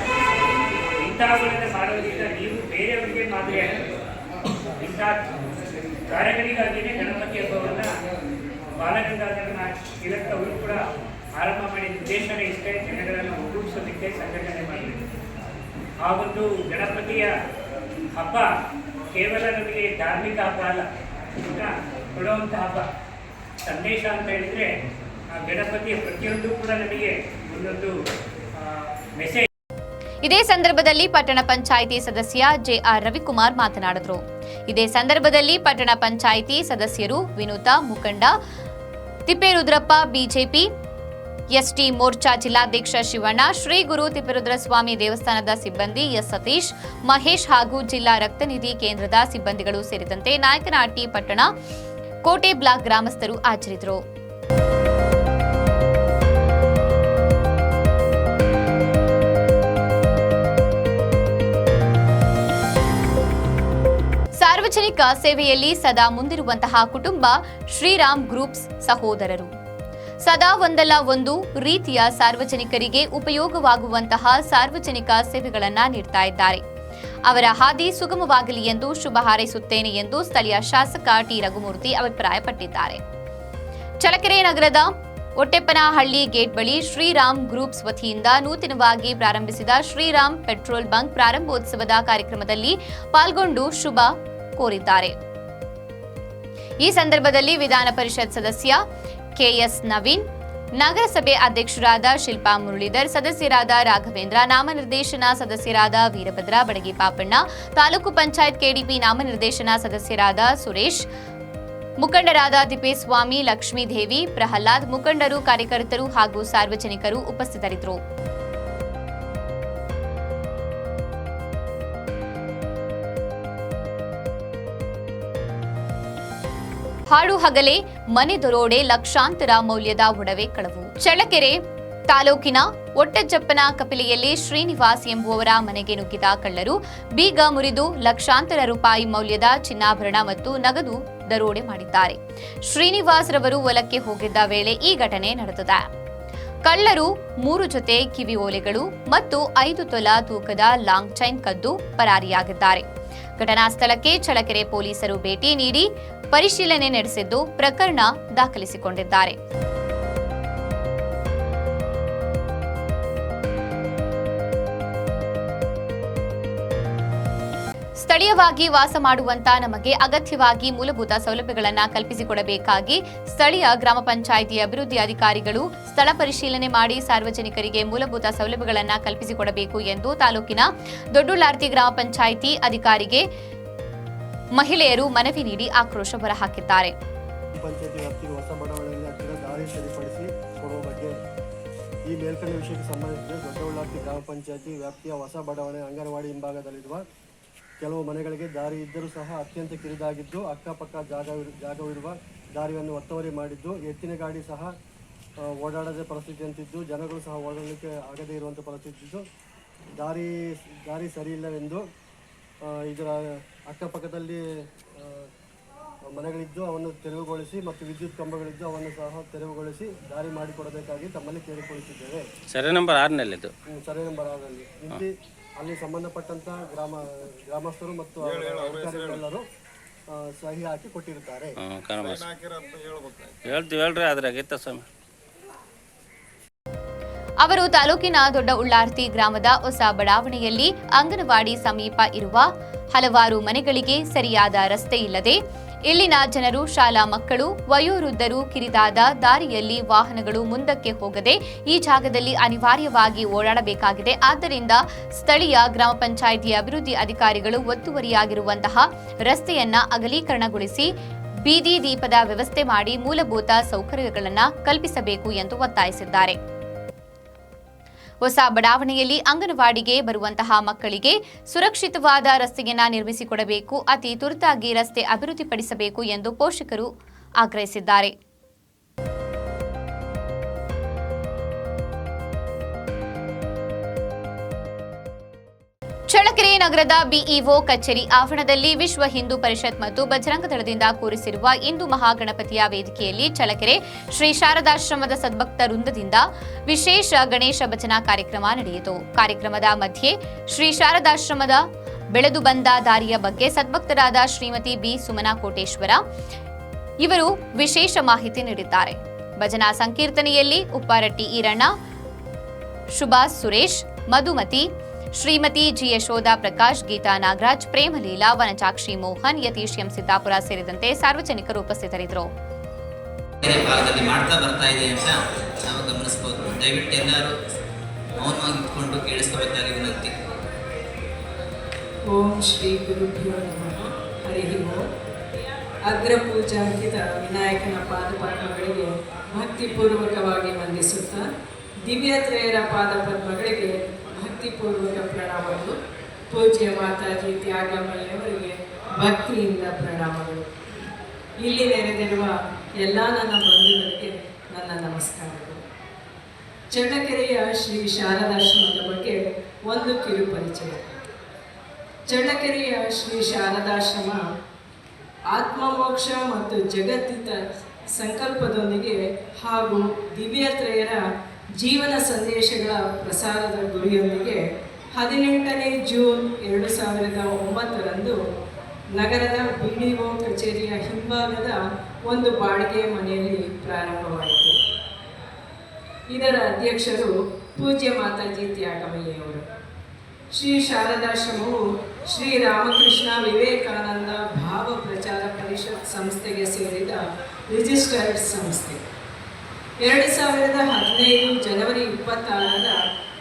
ಇಂಥವುಗಳನ್ನು ಮಾಡೋದ್ರಿಂದ ನೀವು ಬೇರೆಯವರಿಗೆ ಮಾದರಿ ಇಂಥ ಕಾರ್ಯಗಳಿಗಾಗಿಯೇ ಗಣಪತಿ ಹಬ್ಬವನ್ನು, ಬಾಲಗಂಗಾಧರ ತಿಲಕ್ ಅವರು ಕೂಡ ಆರಂಭ ಮಾಡಿದ ಉದ್ದೇಶನೇ ಇಷ್ಟೇ ಜನಗಳನ್ನು ಒಗ್ಗೂಡಿಸೋದಕ್ಕೆ ಸಂಘಟನೆ ಮಾಡಿದೆ. ಆ ಒಂದು ಗಣಪತಿಯ ಹಬ್ಬ ಕೇವಲ ನಮಗೆ ಧಾರ್ಮಿಕ ಹಬ್ಬ ಅಲ್ಲ ಕೊಡುವಂಥ ಹಬ್ಬ. ಸಂದೇಶ ಅಂತ ಹೇಳಿದ್ರೆ ಆ ಗಣಪತಿಯ ಪ್ರತಿಯೊಂದು ಕೂಡ ನಮಗೆ ಒಂದೊಂದು ಮೆಸೇಜ್ ಇದೇ ಸಂದರ್ಭದಲ್ಲಿ ಪಟ್ಟಣ ಪಂಚಾಯಿತಿ ಸದಸ್ಯ ಜೆಆರ್ ರವಿಕುಮಾರ್ ಮಾತನಾಡಿದರು. ಇದೇ ಸಂದರ್ಭದಲ್ಲಿ ಪಟ್ಟಣ ಪಂಚಾಯಿತಿ ಸದಸ್ಯರು ವಿನೂತ ಮುಖಂಡ ತಿಪ್ಪೇರುದ್ರಪ್ಪ, ಬಿಜೆಪಿ ಎಸ್ಟಿ ಮೋರ್ಚಾ ಜಿಲ್ಲಾಧ್ಯಕ್ಷ ಶಿವಣ್ಣ, ಶ್ರೀ ಗುರು ತಿಪ್ಪೇರುದ್ರಸ್ವಾಮಿ ದೇವಸ್ಥಾನದ ಸಿಬ್ಬಂದಿ ಎಸ್. ಸತೀಶ್, ಮಹೇಶ್ ಹಾಗೂ ಜಿಲ್ಲಾ ರಕ್ತನಿಧಿ ಕೇಂದ್ರದ ಸಿಬ್ಬಂದಿಗಳು ಸೇರಿದಂತೆ ನಾಯಕನಹಟ್ಟಿ ಪಟ್ಟಣ ಕೋಟೆ ಬ್ಲಾಕ್ ಗ್ರಾಮಸ್ಥರು ಆಚರಿದರು ಸಾರ್ವಜನಿಕ ಸೇವೆಯಲ್ಲಿ ಸದಾ ಮುಂದಿರುವಂತಹ ಕುಟುಂಬ ಶ್ರೀರಾಮ್ ಗ್ರೂಪ್ಸ್ ಸಹೋದರರು. ಸದಾ ಒಂದಲ್ಲ ಒಂದು ರೀತಿಯ ಸಾರ್ವಜನಿಕರಿಗೆ ಉಪಯೋಗವಾಗುವಂತಹ ಸಾರ್ವಜನಿಕ ಸೇವೆಗಳನ್ನು ನೀಡ್ತಾ ಇದ್ದಾರೆ. ಅವರ ಹಾದಿ ಸುಗಮವಾಗಲಿ ಎಂದು ಶುಭ ಹಾರೈಸುತ್ತೇನೆ ಎಂದು ಸ್ಥಳೀಯ ಶಾಸಕ ಟಿ ರಘುಮೂರ್ತಿ ಅಭಿಪ್ರಾಯಪಟ್ಟಿದ್ದಾರೆ. ಚಳ್ಳಕೆರೆ ನಗರದ ಒಟ್ಟೆಪ್ಪನಹಳ್ಳಿ ಗೇಟ್ ಬಳಿ ಶ್ರೀರಾಮ್ ಗ್ರೂಪ್ಸ್ ವತಿಯಿಂದ ನೂತನವಾಗಿ ಪ್ರಾರಂಭಿಸಿದ ಶ್ರೀರಾಮ್ ಪೆಟ್ರೋಲ್ ಬಂಕ್ ಪ್ರಾರಂಭೋತ್ಸವದ ಕಾರ್ಯಕ್ರಮದಲ್ಲಿ ಪಾಲ್ಗೊಂಡು ಶುಭ ಕೋರಿದ್ದಾರೆ. ಈ ಸಂದರ್ಭದಲ್ಲಿ ವಿಧಾನ ಪರಿಷತ್ ಸದಸ್ಯ ಕೆಎಸ್ ನವೀನ್, ನಗರಸಭೆ ಅಧ್ಯಕ್ಷರಾದ ಶಿಲ್ಪಾ ಮುರಳೀಧರ್, ಸದಸ್ಯರಾದ ರಾಘವೇಂದ್ರ, ನಾಮನಿರ್ದೇಶನ ಸದಸ್ಯರಾದ ವೀರಭದ್ರ ಬಡಗಿ ಪಾಪಣ್ಣ, ತಾಲೂಕು ಪಂಚಾಯತ್ ಕೆಡಿಪಿ ನಾಮನಿರ್ದೇಶನ ಸದಸ್ಯರಾದ ಸುರೇಶ್, ಮುಖಂಡರಾದ ತಿಪ್ಪೇಸ್ವಾಮಿ ಲಕ್ಷ್ಮೀದೇವಿ, ಪ್ರಹ್ಲಾದ್, ಮುಖಂಡರು, ಕಾರ್ಯಕರ್ತರು ಹಾಗೂ ಸಾರ್ವಜನಿಕರು ಉಪಸ್ಥಿತರಿದ್ದರು. ಹಾಡು ಹಗಲೇ ಮನೆ ದೊರೋಡೆ ಲಕ್ಷಾಂತರ ಮೌಲ್ಯದ ಒಡವೆ ಕಳವು. ಚಳ್ಳಕೆರೆ ತಾಲೂಕಿನ ಒಟ್ಟಜಪ್ಪನ ಕಪಿಲೆಯಲ್ಲಿ ಶ್ರೀನಿವಾಸ್ ಎಂಬುವವರ ಮನೆಗೆ ನುಗ್ಗಿದ ಕಳ್ಳರು ಬೀಗ ಮುರಿದು ಲಕ್ಷಾಂತರ ರೂಪಾಯಿ ಮೌಲ್ಯದ ಚಿನ್ನಾಭರಣ ಮತ್ತು ನಗದು ದರೋಡೆ ಮಾಡಿದ್ದಾರೆ. ಶ್ರೀನಿವಾಸ್ ರವರು ಹೊಲಕ್ಕೆ ಹೋಗಿದ್ದ ವೇಳೆ ಈ ಘಟನೆ ನಡೆದಿದೆ. ಕಳ್ಳರು ಮೂರು ಜೊತೆ ಕಿವಿ ಓಲೆಗಳು ಮತ್ತು ಐದು ತೊಲ ತೂಕದ ಲಾಂಗ್ ಚೈನ್ ಕದ್ದು ಪರಾರಿಯಾಗಿದ್ದಾರೆ. ಘಟನಾ ಸ್ಥಳಕ್ಕೆ ಚಳಕೆರೆ ಪೊಲೀಸರು ಭೇಟಿ ನೀಡಿ ಪರಿಶೀಲನೆ ನಡೆಸಿದ್ದು ಪ್ರಕರಣ ದಾಖಲಿಸಿಕೊಂಡಿದ್ದಾರೆ. ಸ್ಥಳೀಯವಾಗಿ ವಾಸ ಮಾಡುವಂತ ನಮಗೆ ಅಗತ್ಯವಾಗಿ ಮೂಲಭೂತ ಸೌಲಭ್ಯಗಳನ್ನು ಕಲ್ಪಿಸಿಕೊಡಬೇಕಾಗಿ ಸ್ಥಳೀಯ ಗ್ರಾಮ ಪಂಚಾಯಿತಿ ಅಭಿವೃದ್ಧಿ ಅಧಿಕಾರಿಗಳು ಸ್ಥಳ ಪರಿಶೀಲನೆ ಮಾಡಿ ಸಾರ್ವಜನಿಕರಿಗೆ ಮೂಲಭೂತ ಸೌಲಭ್ಯಗಳನ್ನು ಕಲ್ಪಿಸಿಕೊಡಬೇಕು ಎಂದು ತಾಲೂಕಿನ ದೊಡ್ಡುಳ್ಳಾರ್ತಿ ಗ್ರಾಮ ಪಂಚಾಯಿತಿ ಅಧಿಕಾರಿಗೆ ಮಹಿಳೆಯರು ಮನವಿ ನೀಡಿ ಆಕ್ರೋಶ ಹೊರಹಾಕಿದ್ದಾರೆ. ಈ ಮೇಲ್ಕಂಡ ವಿಷಯಕ್ಕೆ ಸಂಬಂಧಿಸಿದ ದೊಡ್ಡಬಳ್ಳಾಪುರ ಗ್ರಾಮ ಪಂಚಾಯತಿ ವ್ಯಾಪ್ತಿಯ ಹೊಸ ಬಡಾವಣೆ ಅಂಗನವಾಡಿ ಹಿಂಭಾಗದಲ್ಲಿರುವ ಕೆಲವು ಮನೆಗಳಿಗೆ ದಾರಿ ಇದ್ದರೂ ಸಹ ಅತ್ಯಂತ ಕಿರಿದಾಗಿದ್ದು ಅಕ್ಕಪಕ್ಕ ಜಾಗವಿರು ಜಾಗವಿರುವ ದಾರಿಯನ್ನು ಒತ್ತುವರಿ ಮಾಡಿದ್ದು. ಎತ್ತಿನ ಗಾಡಿ ಸಹ ಓಡಾಡದ ಪರಿಸ್ಥಿತಿ ಅಂತಿದ್ದು. ಜನಗಳು ಸಹ ಓಡಾಡಲಿಕ್ಕೆ ಆಗದೇ ಇರುವಂಥ ಪರಿಸ್ಥಿತಿ ಇದ್ದು ದಾರಿ ದಾರಿ ಸರಿಯಿಲ್ಲವೆಂದು ಇದರ ಅಕ್ಕಪಕ್ಕದಲ್ಲಿ ಮನೆಗಳಿದ್ದು ಅವನ್ನು ತೆರವುಗೊಳಿಸಿ ಮತ್ತು ವಿದ್ಯುತ್ ಕಂಬಗಳಿದ್ದು ಅವನ್ನು ಸಹ ತೆರವುಗೊಳಿಸಿ ದಾರಿ ಮಾಡಿಕೊಡಬೇಕಾಗಿ ತಮ್ಮಲ್ಲಿ ಕೇಳಿಕೊಳ್ಳುತ್ತಿದ್ದೇವೆ. ಸರ್ವೆ ನಂಬರ್ ಆರಿನಲ್ಲಿದ್ದು. ಇದು ಸರ್ವೆ ನಂಬರ್ ಆರಲ್ಲಿ ಇಲ್ಲಿ ಅಲ್ಲಿ ಸಂಬಂಧಪಟ್ಟಂತ ಗ್ರಾಮ ಗ್ರಾಮಸ್ಥರು ಮತ್ತು ಅಧಿಕಾರಿಗಳೆಲ್ಲರೂ ಸಹಿ ಹಾಕಿ ಕೊಟ್ಟಿರುತ್ತಾರೆ. ಹೇಳ್ತೀವಿ ಹೇಳ್ರಿ ಅದ್ರಾಗೈತ ಸ್ವಾಮಿ? ಅವರು ತಾಲೂಕಿನ ದೊಡ್ಡ ಉಳ್ಳಾರ್ತಿ ಗ್ರಾಮದ ಹೊಸ ಬಡಾವಣೆಯಲ್ಲಿ ಅಂಗನವಾಡಿ ಸಮೀಪ ಇರುವ ಹಲವಾರು ಮನೆಗಳಿಗೆ ಸರಿಯಾದ ರಸ್ತೆ ಇಲ್ಲದೆ ಇಲ್ಲಿನ ಜನರು, ಶಾಲಾ ಮಕ್ಕಳು, ವಯೋವೃದ್ಧರು ಕಿರಿದಾದ ದಾರಿಯಲ್ಲಿ ವಾಹನಗಳು ಮುಂದಕ್ಕೆ ಹೋಗದೆ ಈ ಜಾಗದಲ್ಲಿ ಅನಿವಾರ್ಯವಾಗಿ ಓಡಾಡಬೇಕಾಗಿದೆ. ಆದ್ದರಿಂದ ಸ್ಥಳೀಯ ಗ್ರಾಮ ಪಂಚಾಯಿತಿ ಅಭಿವೃದ್ಧಿ ಅಧಿಕಾರಿಗಳು ಒತ್ತುವರಿಯಾಗಿರುವಂತಹ ರಸ್ತೆಯನ್ನ ಅಗಲೀಕರಣಗೊಳಿಸಿ ಬೀದಿ ದೀಪದ ವ್ಯವಸ್ಥೆ ಮಾಡಿ ಮೂಲಭೂತ ಸೌಕರ್ಯಗಳನ್ನು ಕಲ್ಪಿಸಬೇಕು ಎಂದು ಒತ್ತಾಯಿಸಿದ್ದಾರೆ. ಹೊಸ ಬಡಾವಣೆಯಲ್ಲಿ ಅಂಗನವಾಡಿಗೆ ಬರುವಂತಹ ಮಕ್ಕಳಿಗೆ ಸುರಕ್ಷಿತವಾದ ರಸ್ತೆಯನ್ನ ನಿರ್ಮಿಸಿಕೊಡಬೇಕು, ಅತಿ ತುರ್ತಾಗಿ ರಸ್ತೆ ಅಭಿವೃದ್ಧಿಪಡಿಸಬೇಕು ಎಂದು ಪೋಷಕರು ಆಗ್ರಹಿಸಿದ್ದಾರೆ. ಚಳ್ಳಕೆರೆ ನಗರದ ಬಿಇಒ ಕಚೇರಿ ಆವರಣದಲ್ಲಿ ವಿಶ್ವ ಹಿಂದೂ ಪರಿಷತ್ ಮತ್ತು ಬಜರಂಗ ದಳದಿಂದ ಕೂರಿಸಿರುವ ಇಂದು ಮಹಾಗಣಪತಿಯ ವೇದಿಕೆಯಲ್ಲಿ ಚಳ್ಳಕೆರೆ ಶ್ರೀ ಶಾರದಾಶ್ರಮದ ಸದ್ಭಕ್ತ ವೃಂದದಿಂದ ವಿಶೇಷ ಗಣೇಶ ಭಜನಾ ಕಾರ್ಯಕ್ರಮ ನಡೆಯಿತು. ಕಾರ್ಯಕ್ರಮದ ಮಧ್ಯೆ ಶ್ರೀ ಶಾರದಾಶ್ರಮದ ಬೆಳೆದು ಬಂದ ದಾರಿಯ ಬಗ್ಗೆ ಸದ್ಭಕ್ತರಾದ ಶ್ರೀಮತಿ ಬಿ ಸುಮನಾ ಕೋಟೇಶ್ವರ ಇವರು ವಿಶೇಷ ಮಾಹಿತಿ ನೀಡಿದ್ದಾರೆ. ಭಜನಾ ಸಂಕೀರ್ತನೆಯಲ್ಲಿ ಉಪ್ಪಾರಟ್ಟಿ ಈರಣ್ಣ ಸುಭಾಷ್ ಸುರೇಶ್, ಮಧುಮತಿ ಶ್ರೀಮತಿ ಜಿ ಯಶೋಧ ಪ್ರಕಾಶ್ ಗೀತಾ ನಾಗರಾಜ್ ಪ್ರೇಮಲೀಲಾ ವನಜಾಕ್ಷಿ ಮೋಹನ್ ಯತೀಶ್ ಎಂ ಸಿದ್ದಾಪುರ ಸೇರಿದಂತೆ ಸಾರ್ವಜನಿಕರು ಉಪಸ್ಥಿತರಿದ್ದರು. ಭಾಗದಲ್ಲಿ ಮಾಡ್ತಾ ಬರ್ತಾ ಇದೆ ಅಂತ ನಾವು ಗಮನಿಸ್ಬೋದು. ದಯವಿಟ್ಟು ಎಲ್ಲರೂ ಮೌನವಾಗಿ ಇಟ್ಕೊಂಡು ಕೇಳಿಸ್ಕೋಬೇಕಾಗಿ ವಿನಂತಿ. ಓಂ ಶ್ರೀ ಗುರುಭ್ಯೋ ನಮಃ. ಹರಿ ಓಂ. ಅಗ್ರಪೂಜಾಂಕಿತ ವಿನಾಯಕನ ಪಾದಪದ್ಮಗಳಿಗೆ ಭಕ್ತಿಪೂರ್ವಕವಾಗಿ ವಂದಿಸುತ್ತಾ ದಿವ್ಯತ್ರಯರ ಪಾದಪದ್ಮಗಳಿಗೆ ಭಕ್ತಿಪೂರ್ವಕ ಪ್ರಣಾಮಗಳು. ಪೂಜ್ಯ ಮಾತಾಜಿ ತ್ಯಾಗಮಯ್ಯವರಿಗೆ ಭಕ್ತಿಯಿಂದ ಪ್ರಣಾಮಗಳು. ಇಲ್ಲಿ ನೆರೆದಿರುವ ಎಲ್ಲ ನನ್ನ ಬಂಧುಗಳಿಗೆ ನನ್ನ ನಮಸ್ಕಾರಗಳು. ಚಳ್ಳಕೆರೆಯ ಶ್ರೀ ಶಾರದಾಶ್ರಮದ ಬಗ್ಗೆ ಒಂದು ಕಿರು ಪರಿಚಯ. ಚಳ್ಳಕೆರೆಯ ಶ್ರೀ ಶಾರದಾಶ್ರಮ ಆತ್ಮಮೋಕ್ಷ ಮತ್ತು ಜಗತ್ತಿತ ಸಂಕಲ್ಪದೊಂದಿಗೆ ಹಾಗೂ ದಿವ್ಯತ್ರಯರ ಜೀವನ ಸಂದೇಶಗಳ ಪ್ರಸಾರದ ಗುರಿಯೊಂದಿಗೆ ಹದಿನೆಂಟನೇ ಜೂನ್ ಎರಡು ಸಾವಿರದ ಒಂಬತ್ತರಂದು ನಗರದ ಬಿ ಡಿ ಕಚೇರಿಯ ಹಿಂಭಾಗದ ಒಂದು ಬಾಡಿಗೆ ಮನೆಯಲ್ಲಿ ಪ್ರಾರಂಭವಾಯಿತು. ಇದರ ಅಧ್ಯಕ್ಷರು ಪೂಜ್ಯ ಮಾತಾಜಿ ತ್ಯಾಗಮಯ್ಯವರು ಶ್ರೀ ಶಾರದಾಶ್ರಮವು ಶ್ರೀ ರಾಮಕೃಷ್ಣ ವಿವೇಕಾನಂದ ಭಾವ ಪ್ರಚಾರ ಪರಿಷತ್ ಸಂಸ್ಥೆಗೆ ಸೇರಿದ ರಿಜಿಸ್ಟರ್ಡ್ ಸಂಸ್ಥೆ. ಎರಡು ಸಾವಿರದ ಹದಿನೈದು ಜನವರಿ ಇಪ್ಪತ್ತಾರರ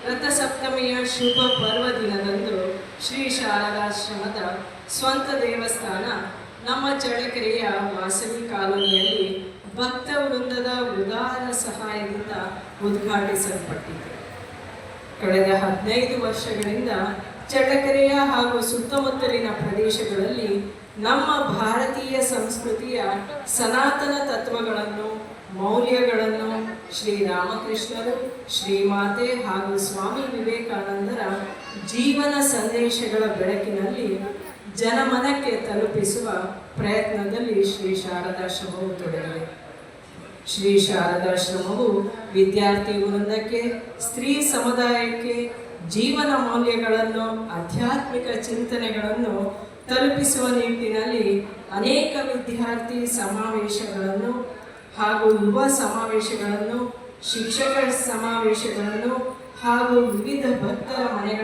ರಥಸಪ್ತಮಿಯ ಶುಭ ಪರ್ವ ದಿನದಂದು ಶ್ರೀ ಶಾರದಾಶ್ರಮದ ಸ್ವಂತ ದೇವಸ್ಥಾನ ನಮ್ಮ ಚಳಕೆರೆಯ ವಾಸವಿ ಕಾಲೋನಿಯಲ್ಲಿ ಭಕ್ತ ವೃಂದದ ಉದಾರ ಸಹಾಯದಿಂದ ಉದ್ಘಾಟಿಸಲ್ಪಟ್ಟಿದೆ. ಕಳೆದ ಹದಿನೈದು ವರ್ಷಗಳಿಂದ ಚಳ್ಳಕೆರೆಯ ಹಾಗೂ ಸುತ್ತಮುತ್ತಲಿನ ಪ್ರದೇಶಗಳಲ್ಲಿ ನಮ್ಮ ಭಾರತೀಯ ಸಂಸ್ಕೃತಿಯ ಸನಾತನ ತತ್ವಗಳನ್ನು ಮೌಲ್ಯಗಳನ್ನು ಶ್ರೀರಾಮಕೃಷ್ಣರು ಶ್ರೀಮಾತೆ ಹಾಗೂ ಸ್ವಾಮಿ ವಿವೇಕಾನಂದರ ಜೀವನ ಸಂದೇಶಗಳ ಬೆಳಕಿನಲ್ಲಿ ಜನಮನಕ್ಕೆ ತಲುಪಿಸುವ ಪ್ರಯತ್ನದಲ್ಲಿ ಶ್ರೀ ಶಾರದಾಶ್ರಮವು ತೊಡಗಿದೆ. ಶ್ರೀ ಶಾರದಾಶ್ರಮವು ವಿದ್ಯಾರ್ಥಿ ವೃಂದಕ್ಕೆ, ಸ್ತ್ರೀ ಸಮುದಾಯಕ್ಕೆ ಜೀವನ ಮೌಲ್ಯಗಳನ್ನು, ಆಧ್ಯಾತ್ಮಿಕ ಚಿಂತನೆಗಳನ್ನು ತಲುಪಿಸುವ ನಿಟ್ಟಿನಲ್ಲಿ ಅನೇಕ ವಿದ್ಯಾರ್ಥಿ ಸಮಾವೇಶಗಳನ್ನು ಹಾಗೂ ಯುವ ಸಮಾವೇಶಗಳನ್ನು ಶಿಕ್ಷಕರ ಸಮಾವೇಶಗಳನ್ನು ಹಾಗೂ ವಿವಿಧ ಭಕ್ತರ ಮನೆಗಳ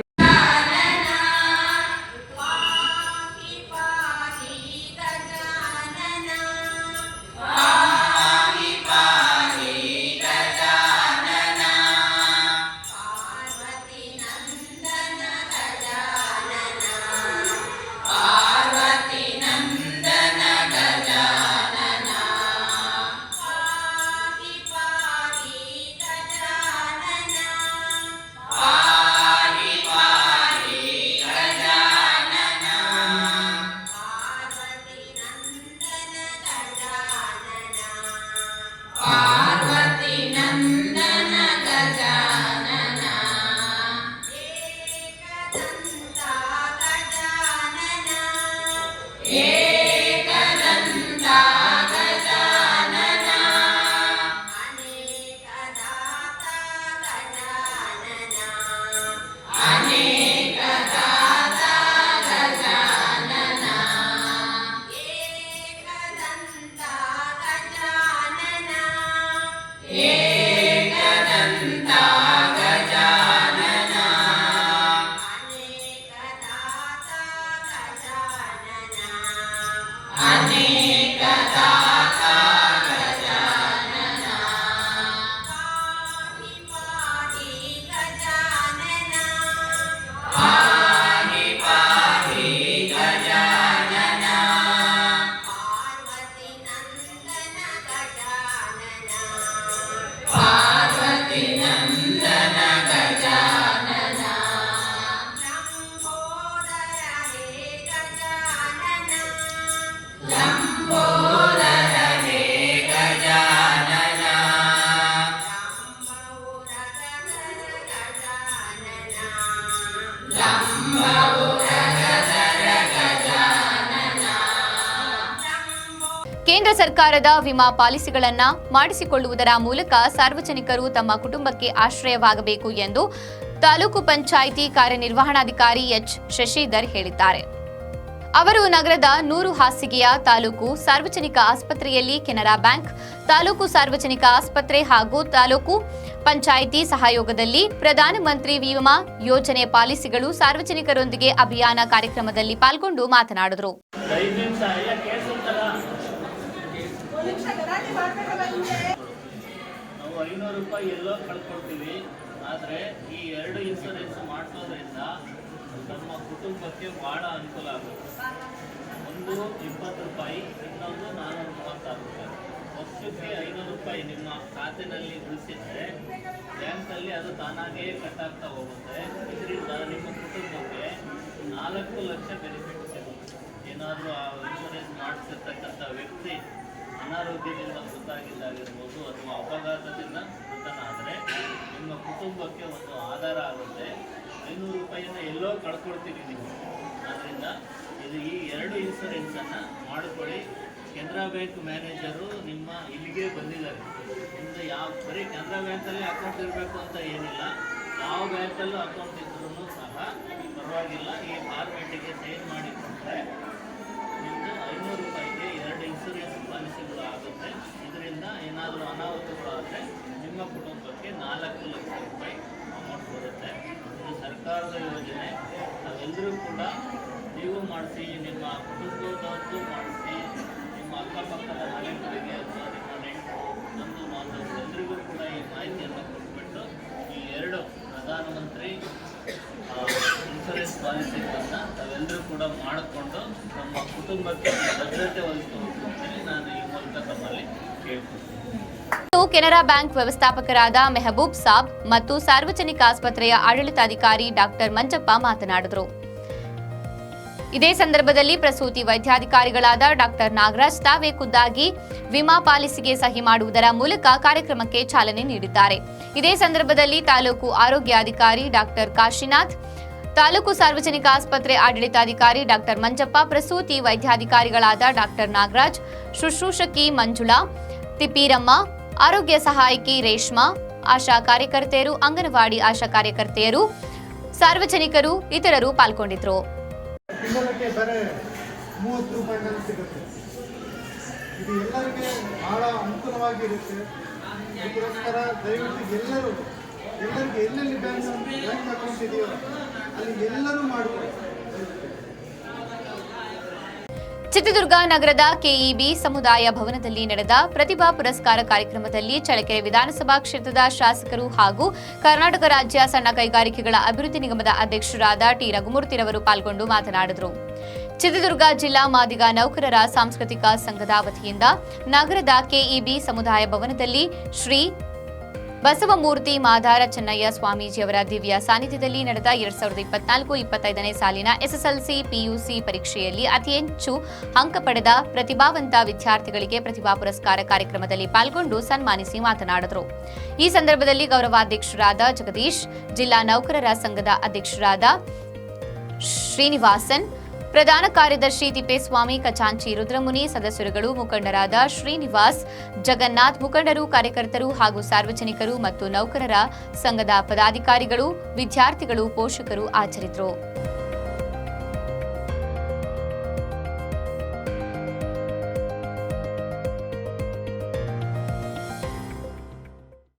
ಸರ್ಕಾರದ ವಿಮಾ ಪಾಲಿಸಿಗಳನ್ನು ಮಾಡಿಸಿಕೊಳ್ಳುವುದರ ಮೂಲಕ ಸಾರ್ವಜನಿಕರು ತಮ್ಮ ಕುಟುಂಬಕ್ಕೆ ಆಶ್ರಯವಾಗಬೇಕು ಎಂದು ತಾಲೂಕು ಪಂಚಾಯಿತಿ ಕಾರ್ಯನಿರ್ವಹಣಾಧಿಕಾರಿ ಎಚ್. ಶಶಿಧರ್ ಹೇಳಿದ್ದಾರೆ. ಅವರು ನಗರದ ನೂರು ಹಾಸಿಗೆಯ ತಾಲೂಕು ಸಾರ್ವಜನಿಕ ಆಸ್ಪತ್ರೆಯಲ್ಲಿ ಕೆನರಾ ಬ್ಯಾಂಕ್, ತಾಲೂಕು ಸಾರ್ವಜನಿಕ ಆಸ್ಪತ್ರೆ ಹಾಗೂ ತಾಲೂಕು ಪಂಚಾಯಿತಿ ಸಹಯೋಗದಲ್ಲಿ ಪ್ರಧಾನಮಂತ್ರಿ ವಿಮಾ ಯೋಜನೆ ಪಾಲಿಸಿಗಳು ಸಾರ್ವಜನಿಕರೊಂದಿಗೆ ಅಭಿಯಾನ ಕಾರ್ಯಕ್ರಮದಲ್ಲಿ ಪಾಲ್ಗೊಂಡು ಮಾತನಾಡಿದರು. ನಾವು ಐನೂರು ರೂಪಾಯಿ ಎಲ್ಲೋ ಕಳ್ಕೊಳ್ತೀವಿ. ಆದರೆ ಈ ಎರಡು ಇನ್ಸೂರೆನ್ಸ್ ಮಾಡಿಸೋದ್ರಿಂದ ನಮ್ಮ ಕುಟುಂಬಕ್ಕೆ ಭಾಳ ಅನುಕೂಲ ಆಗುತ್ತೆ. ಒಂದು ಇಪ್ಪತ್ತು ರೂಪಾಯಿ, ಇನ್ನೊಂದು ನಾನ್ನೂರ ಮೂವತ್ತಾರು ರೂಪಾಯಿ. ವರ್ಷಕ್ಕೆ ಐನೂರು ರೂಪಾಯಿ ನಿಮ್ಮ ಖಾತೆನಲ್ಲಿ ಉಳಿಸಿದ್ರೆ ಬ್ಯಾಂಕಲ್ಲಿ ಅದು ತಾನಾಗೇ ಕಟ್ಟಾಗ್ತಾ ಹೋಗುತ್ತೆ. ಇದರಿಂದ ನಿಮ್ಮ ಕುಟುಂಬಕ್ಕೆ ನಾಲ್ಕು ಲಕ್ಷ ಬೆನಿಫಿಟ್ ಸಿಗುತ್ತೆ. ಏನಾದರೂ ಆ ಇನ್ಸೂರೆನ್ಸ್ ಮಾಡಿಸಿರ್ತಕ್ಕಂಥ ವ್ಯಕ್ತಿ ಅನಾರೋಗ್ಯದಿಂದ ಮೃತಾಗಿದ್ದಾಗಿರ್ಬೋದು ಅಥವಾ ಅಪಘಾತದಿಂದ ಮೃತನಾದರೆ ನಿಮ್ಮ ಕುಟುಂಬಕ್ಕೆ ಒಂದು ಆಧಾರ ಆಗುತ್ತೆ. ಐನೂರು ರೂಪಾಯಿನ ಎಲ್ಲೋ ಕಳ್ಕೊಳ್ತೀರಿ ನೀವು. ಆದ್ದರಿಂದ ಇದು ಈ ಎರಡು ಇನ್ಸೂರೆನ್ಸನ್ನು ಮಾಡಿಕೊಳ್ಳಿ. ಕೆನರಾ ಬ್ಯಾಂಕ್ ಮ್ಯಾನೇಜರು ನಿಮ್ಮ ಇಲ್ಲಿಗೆ ಬಂದಿದ್ದಾರೆ. ನಿಮ್ಮ ಯಾವ ಬರೀ ಕೆನರಾ ಬ್ಯಾಂಕಲ್ಲಿ ಅಕೌಂಟ್ ಇರಬೇಕು ಅಂತ ಏನಿಲ್ಲ, ಯಾವ ಬ್ಯಾಂಕಲ್ಲೂ ಅಕೌಂಟ್ ಇದ್ರೂ ಸಹ ಪರವಾಗಿಲ್ಲ. ಈ ಫಾರ್ಮೆಟಿಗೆ ಸೈನ್ ಮಾಡಿಕೊಂಡ್ರೆ ನಿಮ್ಮದು ಐನೂರು ರೂಪಾಯಿಗೆ ಎರಡು ಇನ್ಸೂರೆನ್ಸ್ ಪಾಲಿಸಿಗಳು ಆಗುತ್ತೆ ಇದರಿಂದ ಏನಾದರೂ ಅನಾಹುತಗಳಾದರೆ ನಿಮ್ಮ ಕುಟುಂಬಕ್ಕೆ ನಾಲ್ಕು ಲಕ್ಷ ರೂಪಾಯಿ ಅಮೌಂಟ್ ಬರುತ್ತೆ. ಇದು ಸರ್ಕಾರದ ಯೋಜನೆ. ನಾವೆಲ್ಲರೂ ಕೂಡ ನೀವು ಮಾಡಿಸಿ, ನಿಮ್ಮ ಕುಟುಂಬದವ್ರದ್ದು ಮಾಡಿಸಿ, ನಿಮ್ಮ ಅಕ್ಕಪಕ್ಕದ ಮನೆಗಳಿಗೆ ಅಥವಾ ನಿಮ್ಮ ನೆಂಟರು ಬಂಧು ಬಾಂಧವರು ಎಲ್ಲರಿಗೂ ಕೂಡ ಈ ಮಾಹಿತಿಯನ್ನು ಕೊಟ್ಬಿಟ್ಟು ಈ ಎರಡು ಪ್ರಧಾನಮಂತ್ರಿ ಇನ್ಸೂರೆನ್ಸ್ ಪಾಲಿಸಿಗಳನ್ನು ತಾವೆಲ್ಲರೂ ಕೂಡ ಮಾಡಿಕೊಂಡು ನಮ್ಮ ಕುಟುಂಬಕ್ಕೆ ಭದ್ರತೆ ಒದಗಿಸಬೇಕು ಅಂತೇಳಿ ನಾನು ಈ ಮೂಲಕ ತಮ್ಮಲ್ಲಿ ಕೇಳ್ತೀನಿ ಇಂದು ಕೆನರಾ ಬ್ಯಾಂಕ್ ವ್ಯವಸ್ಥಾಪಕರಾದ ಮೆಹಬೂಬ್ ಸಾಬ್ ಮತ್ತು ಸಾರ್ವಜನಿಕ ಆಸ್ಪತ್ರೆಯ ಆಡಳಿತಾಧಿಕಾರಿ ಡಾಕ್ಟರ್ ಮಂಜಪ್ಪ ಮಾತನಾಡಿದರು. ಇದೇ ಸಂದರ್ಭದಲ್ಲಿ ಪ್ರಸೂತಿ ವೈದ್ಯಾಧಿಕಾರಿಗಳಾದ ಡಾಕ್ಟರ್ ನಾಗರಾಜ್ ತಾವೇ ಖುದ್ದಾಗಿ ವಿಮಾ ಪಾಲಿಸಿಗೆ ಸಹಿ ಮಾಡುವುದರ ಮೂಲಕ ಕಾರ್ಯಕ್ರಮಕ್ಕೆ ಚಾಲನೆ ನೀಡಿದ್ದಾರೆ. ಇದೇ ಸಂದರ್ಭದಲ್ಲಿ ತಾಲೂಕು ಆರೋಗ್ಯಾಧಿಕಾರಿ ಡಾಕ್ಟರ್ ಕಾಶಿನಾಥ್, ತಾಲೂಕು ಸಾರ್ವಜನಿಕ ಆಸ್ಪತ್ರೆ ಆಡಳಿತಾಧಿಕಾರಿ ಡಾಕ್ಟರ್ ಮಂಜಪ್ಪ, ಪ್ರಸೂತಿ ವೈದ್ಯಾಧಿಕಾರಿಗಳಾದ ಡಾಕ್ಟರ್ ನಾಗರಾಜ್, ಶುಶ್ರೂಷಕಿ ಮಂಜುಳಾ ತಿಪ್ಪೀರಮ್ಮ ಆರೋಗ್ಯ ಸಹಾಯಕಿ ರೇಷ್ಮಾ, ಆಶಾ ಕಾರ್ಯಕರ್ತೆಯರು, ಅಂಗನವಾಡಿ ಆಶಾ ಕಾರ್ಯಕರ್ತೆಯರು, ಸಾರ್ವಜನಿಕರು ಇತರರು ಪಾಲ್ಗೊಂಡಿದ್ರು. ಇದು ಎಲ್ಲರಿಗೆ ಎಲ್ಲೆಲ್ಲಿ ಬ್ಯಾಂಕ್ ಬ್ಯಾಂಕ್ ಅಕೌಂಟ್ ಇದೆಯೋ ಅಲ್ಲಿ ಎಲ್ಲರೂ ಮಾಡಿಕೊಳ್ಳಿ ಚಿತ್ರದುರ್ಗ ನಗರದ ಕೆಇಬಿ ಸಮುದಾಯ ಭವನದಲ್ಲಿ ನಡೆದ ಪ್ರತಿಭಾ ಪುರಸ್ಕಾರ ಕಾರ್ಯಕ್ರಮದಲ್ಲಿ ಚಳಕೆರೆ ವಿಧಾನಸಭಾ ಕ್ಷೇತ್ರದ ಶಾಸಕರು ಹಾಗೂ ಕರ್ನಾಟಕ ರಾಜ್ಯ ಸಣ್ಣ ಕೈಗಾರಿಕೆಗಳ ಅಭಿವೃದ್ಧಿ ನಿಗಮದ ಅಧ್ಯಕ್ಷರಾದ ಟಿ ರಘುಮೂರ್ತಿರವರು ಪಾಲ್ಗೊಂಡು ಮಾತನಾಡಿದರು. ಚಿತ್ರದುರ್ಗ ಜಿಲ್ಲಾ ಮಾದಿಗ ನೌಕರರ ಸಾಂಸ್ಕೃತಿಕ ಸಂಘದ ವತಿಯಿಂದ ನಗರದ ಕೆಇಬಿ ಸಮುದಾಯ ಭವನದಲ್ಲಿ ಶ್ರೀ ಬಸವಮೂರ್ತಿ ಮಾಧಾರ ಚೆನ್ನಯ್ಯ ಸ್ವಾಮೀಜಿಯವರ ದಿವ್ಯ ಸಾನ್ನಿಧ್ಯದಲ್ಲಿ ನಡೆದ ಎರಡ್ ಸಾವಿರದ ಇಪ್ಪತ್ನಾಲ್ಕು ಇಪ್ಪತ್ತೈದನೇ ಸಾಲಿನ ಎಸ್ಎಸ್ಎಲ್ಸಿ ಪಿಯುಸಿ ಪರೀಕ್ಷೆಯಲ್ಲಿ ಅತಿ ಹೆಚ್ಚು ಅಂಕ ಪಡೆದ ಪ್ರತಿಭಾವಂತ ವಿದ್ಯಾರ್ಥಿಗಳಿಗೆ ಪ್ರತಿಭಾ ಪುರಸ್ಕಾರ ಕಾರ್ಯಕ್ರಮದಲ್ಲಿ ಪಾಲ್ಗೊಂಡು ಸನ್ಮಾನಿಸಿ ಮಾತನಾಡಿದರು. ಈ ಸಂದರ್ಭದಲ್ಲಿ ಗೌರವಾಧ್ಯಕ್ಷರಾದ ಜಗದೀಶ್, ಜಿಲ್ಲಾ ನೌಕರರ ಸಂಘದ ಅಧ್ಯಕ್ಷರಾದ ಶ್ರೀನಿವಾಸನ್ ಪ್ರಧಾನ ಕಾರ್ಯದರ್ಶಿ ತಿಪ್ಪೇಸ್ವಾಮಿ ಕಚಾಂಚಿ ರುದ್ರಮುನಿ, ಸದಸ್ಯರುಗಳು, ಮುಖಂಡರಾದ ಶ್ರೀನಿವಾಸ್, ಜಗನ್ನಾಥ್ ಮುಖಂಡರು, ಕಾರ್ಯಕರ್ತರು ಹಾಗೂ ಸಾರ್ವಜನಿಕರು ಮತ್ತು ನೌಕರರ ಸಂಘದ ಪದಾಧಿಕಾರಿಗಳು, ವಿದ್ಯಾರ್ಥಿಗಳು, ಪೋಷಕರು ಹಾಜರಿದ್ದರು